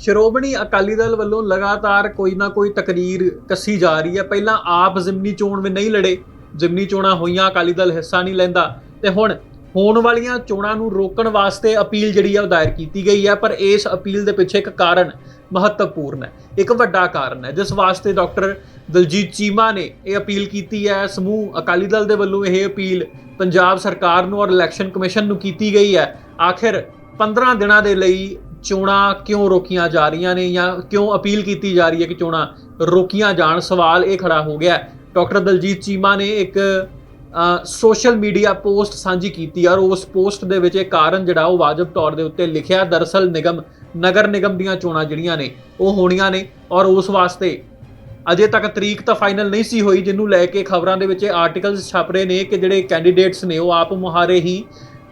ਸ਼੍ਰੋਮਣੀ ਅਕਾਲੀ ਦਲ ਵੱਲੋਂ ਲਗਾਤਾਰ ਕੋਈ ਨਾ ਕੋਈ ਤਕਰੀਰ ਕੱਸੀ ਜਾ ਰਹੀ ਹੈ। ਪਹਿਲਾਂ ਆਪ ਜ਼ਿਮਨੀ ਚੋਣ ਵਿੱਚ ਨਹੀਂ ਲੜੇ। ਜ਼ਿਮਨੀ ਚੋਣਾਂ ਹੋਈਆਂ, ਅਕਾਲੀ ਦਲ ਹਿੱਸਾ ਨਹੀਂ ਲੈਂਦਾ। ਤੇ ਹੁਣ ਹੋਣ ਵਾਲੀਆਂ ਚੋਣਾਂ ਨੂੰ ਰੋਕਣ ਵਾਸਤੇ ਅਪੀਲ ਜਿਹੜੀ ਹੈ ਉਹ ਦਾਇਰ ਕੀਤੀ ਗਈ ਹੈ, ਪਰ ਇਸ ਅਪੀਲ ਦੇ ਪਿੱਛੇ ਇੱਕ ਕਾਰਨ ਮਹੱਤਵਪੂਰਨ ਹੈ। ਇੱਕ ਵੱਡਾ ਕਾਰਨ ਹੈ। ਜਿਸ ਵਾਸਤੇ ਡਾਕਟਰ ਦਲਜੀਤ ਚੀਮਾ ਨੇ ਇਹ ਅਪੀਲ ਕੀਤੀ ਹੈ, ਸਮੂਹ ਅਕਾਲੀ ਦਲ ਦੇ ਵੱਲੋਂ ਇਹ ਅਪੀਲ ਪੰਜਾਬ ਸਰਕਾਰ ਨੂੰ ਔਰ ਇਲੈਕਸ਼ਨ ਕਮਿਸ਼ਨ ਨੂੰ ਕੀਤੀ ਗਈ ਹੈ। ਆਖਿਰ 15 ਦਿਨਾਂ ਦੇ ਲਈ ਚੋਣਾਂ ਕਿਉਂ ਰੋਕੀਆਂ ਜਾ ਰਹੀਆਂ ਨੇ ਜਾਂ ਕਿਉਂ ਅਪੀਲ ਕੀਤੀ ਜਾ ਰਹੀ ਹੈ ਕਿ ਚੋਣਾਂ ਰੋਕੀਆਂ ਜਾਣ? ਸਵਾਲ ਇਹ ਖੜਾ ਹੋ ਗਿਆ। ਡਾਕਟਰ ਦਲਜੀਤ ਚੀਮਾ ਨੇ ਇੱਕ ਸੋਸ਼ਲ ਮੀਡੀਆ ਪੋਸਟ ਸਾਂਝੀ ਕੀਤੀ ਔਰ ਉਸ ਪੋਸਟ ਦੇ ਵਿੱਚ ਇਹ ਕਾਰਨ ਜਿਹੜਾ ਉਹ ਵਾਜਬ ਤੌਰ ਦੇ ਉੱਤੇ ਲਿਖਿਆ ਦਰਅਸਲ ਨਿਗਮ, ਨਗਰ ਨਿਗਮ ਦੀਆਂ ਚੋਣਾਂ ਜਿਹੜੀਆਂ ਨੇ, ਉਹ ਹੋਣੀਆਂ ਨੇ ਔਰ ਉਸ ਵਾਸਤੇ ਅਜੇ ਤੱਕ ਤਰੀਕ ਤਾਂ ਫਾਈਨਲ ਨਹੀਂ ਸੀ ਹੋਈ, ਜਿਹਨੂੰ ਲੈ ਕੇ ਖਬਰਾਂ ਦੇ ਵਿੱਚ ਆਰਟੀਕਲਸ ਛਪ ਰਹੇ ਨੇ ਕਿ ਜਿਹੜੇ ਕੈਂਡੀਡੇਟਸ ਨੇ ਉਹ ਆਪ ਮੁਹਾਰੇ ਹੀ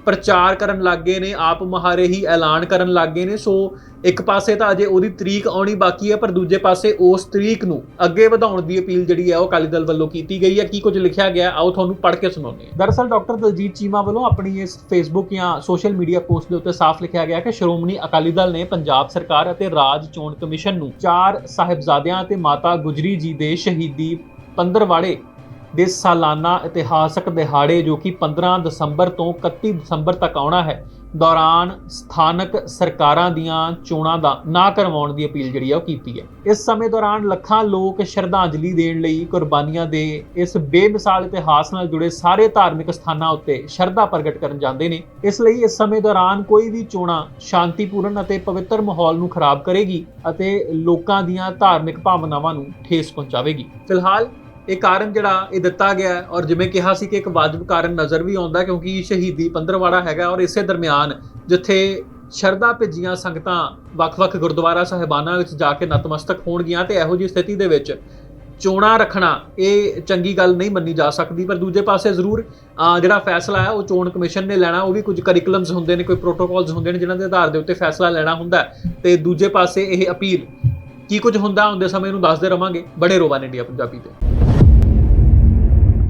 ਪ੍ਰਚਾਰ ਕਰਨ ਲੱਗੇ ਨੇ, ਆਪ ਮੁਹਾਰੇ ਹੀ ਐਲਾਨ ਕਰਨ ਲੱਗੇ ਨੇ, ਸੋ ਇੱਕ ਪਾਸੇ ਤਾਂ ਅਜੇ ਉਹਦੀ ਤਰੀਕ ਆਉਣੀ ਬਾਕੀ ਹੈ, ਪਰ ਦੂਜੇ ਪਾਸੇ ਉਸ ਤਰੀਕ ਨੂੰ ਅੱਗੇ ਵਧਾਉਣ ਦੀ ਅਪੀਲ ਜਿਹੜੀ ਹੈ, ਉਹ ਅਕਾਲੀ ਦਲ ਵੱਲੋਂ ਕੀਤੀ ਗਈ ਹੈ। ਕੀ ਕੁਝ ਲਿਖਿਆ ਗਿਆ, ਆਓ ਤੁਹਾਨੂੰ ਪੜ੍ਹ ਕੇ ਸੁਣਾਉਂਦੇ ਹਾਂ। ਦਰਅਸਲ ਡਾਕਟਰ ਦਲਜੀਤ ਚੀਮਾ ਵੱਲੋਂ ਆਪਣੀ ਇਸ ਫੇਸਬੁੱਕ ਜਾਂ ਸੋਸ਼ਲ ਮੀਡੀਆ ਪੋਸਟ ਦੇ ਉੱਤੇ ਸਾਫ਼ ਲਿਖਿਆ ਗਿਆ ਕਿ ਸ਼੍ਰੋਮਣੀ ਅਕਾਲੀ ਦਲ ਨੇ ਪੰਜਾਬ ਸਰਕਾਰ ਅਤੇ ਰਾਜ ਚੋਣ ਕਮਿਸ਼ਨ ਨੂੰ ਚਾਰ ਸਾਹਿਬਜ਼ਾਦਿਆਂ ਅਤੇ ਮਾਤਾ ਗੁਜਰੀ ਜੀ ਦੇ ਸ਼ਹੀਦੀ ਪੰਦਰਵਾੜੇ ਦੇ ਸਾਲਾਨਾ ਇਤਿਹਾਸਕ ਦਿਹਾੜੇ ਜੋ ਕਿ 15 ਦਸੰਬਰ ਤੋਂ 31 ਦਸੰਬਰ ਤੱਕ ਆਉਣਾ ਹੈ, ਦੌਰਾਨ ਸਥਾਨਕ ਸਰਕਾਰਾਂ ਦੀਆਂ ਚੋਣਾਂ ਦਾ ਨਾ ਕਰਵਾਉਣ ਦੀ ਅਪੀਲ ਜਿਹੜੀ ਆ ਉਹ ਕੀਤੀ ਹੈ। ਇਸ ਸਮੇਂ ਦੌਰਾਨ ਲੱਖਾਂ ਲੋਕ ਸ਼ਰਧਾਂਜਲੀ ਦੇਣ ਲਈ ਕੁਰਬਾਨੀਆਂ ਦੇ ਇਸ ਬੇਮਿਸਾਲ ਇਤਿਹਾਸ ਨਾਲ ਜੁੜੇ ਸਾਰੇ ਧਾਰਮਿਕ ਸਥਾਨਾਂ ਉੱਤੇ ਸ਼ਰਧਾ ਪ੍ਰਗਟ ਕਰਨ ਜਾਂਦੇ ਨੇ। ਇਸ ਲਈ ਇਸ ਸਮੇਂ ਦੌਰਾਨ ਕੋਈ ਵੀ ਚੋਣਾਂ ਸ਼ਾਂਤੀਪੂਰਨ ਅਤੇ ਪਵਿੱਤਰ ਮਾਹੌਲ ਨੂੰ ਖਰਾਬ ਕਰੇਗੀ ਅਤੇ ਲੋਕਾਂ ਦੀਆਂ ਧਾਰਮਿਕ ਭਾਵਨਾਵਾਂ ਨੂੰ ਠੇਸ ਪਹੁੰਚਾਵੇਗੀ। ਫਿਲਹਾਲ ਇਹ ਕਾਰਨ ਜਿਹੜਾ ਇਹ ਦਿੱਤਾ ਗਿਆ ਔਰ ਜਿਵੇਂ ਕਿਹਾ ਸੀ ਕਿ ਇੱਕ ਵਾਜਬ ਕਾਰਨ ਨਜ਼ਰ ਵੀ ਆਉਂਦਾ ਕਿਉਂਕਿ ਸ਼ਹੀਦੀ ਪੰਦਰਵਾੜਾ ਹੈਗਾ ਔਰ ਇਸੇ ਦਰਮਿਆਨ ਜਿੱਥੇ ਸ਼ਰਧਾ ਭਿੱਜੀਆਂ ਸੰਗਤਾਂ ਵੱਖ-ਵੱਖ ਗੁਰਦੁਆਰਾ ਸਾਹਿਬਾਨਾਂ ਵਿੱਚ ਜਾ ਕੇ ਨਤਮਸਤਕ ਹੋਣਗੀਆਂ ਤੇ ਇਹੋ ਜਿਹੀ ਸਥਿਤੀ ਦੇ ਵਿੱਚ ਚੋਣਾਂ ਰੱਖਣਾ ਇਹ ਚੰਗੀ ਗੱਲ ਨਹੀਂ ਮੰਨੀ ਜਾ ਸਕਦੀ, ਪਰ ਦੂਜੇ ਪਾਸੇ ਜ਼ਰੂਰ ਜਿਹੜਾ ਫੈਸਲਾ ਹੈ ਉਹ ਚੋਣ ਕਮਿਸ਼ਨ ਨੇ ਲੈਣਾ, ਉਹ ਵੀ ਕੁਝ ਕਰਿਕੂਲਮਸ ਹੁੰਦੇ ਨੇ, ਕੋਈ ਪ੍ਰੋਟੋਕਾਲਸ ਹੁੰਦੇ ਨੇ, ਜਿਨ੍ਹਾਂ ਦੇ ਆਧਾਰ ਦੇ ਉੱਤੇ ਫੈਸਲਾ ਲੈਣਾ ਹੁੰਦਾ ਹੈ ਤੇ ਦੂਜੇ ਪਾਸੇ ਇਹ ਅਪੀਲ ਕੀ ਕੁਝ ਹੁੰਦਾ ਹੁੰਦੇ ਸਮੇਂ ਨੂੰ ਦੱਸਦੇ ਰਵਾਂਗੇ, ਬੜੇ ਰੋਵਾਨ ਇੰਡੀਆ ਪੰਜਾਬੀ ਤੇ।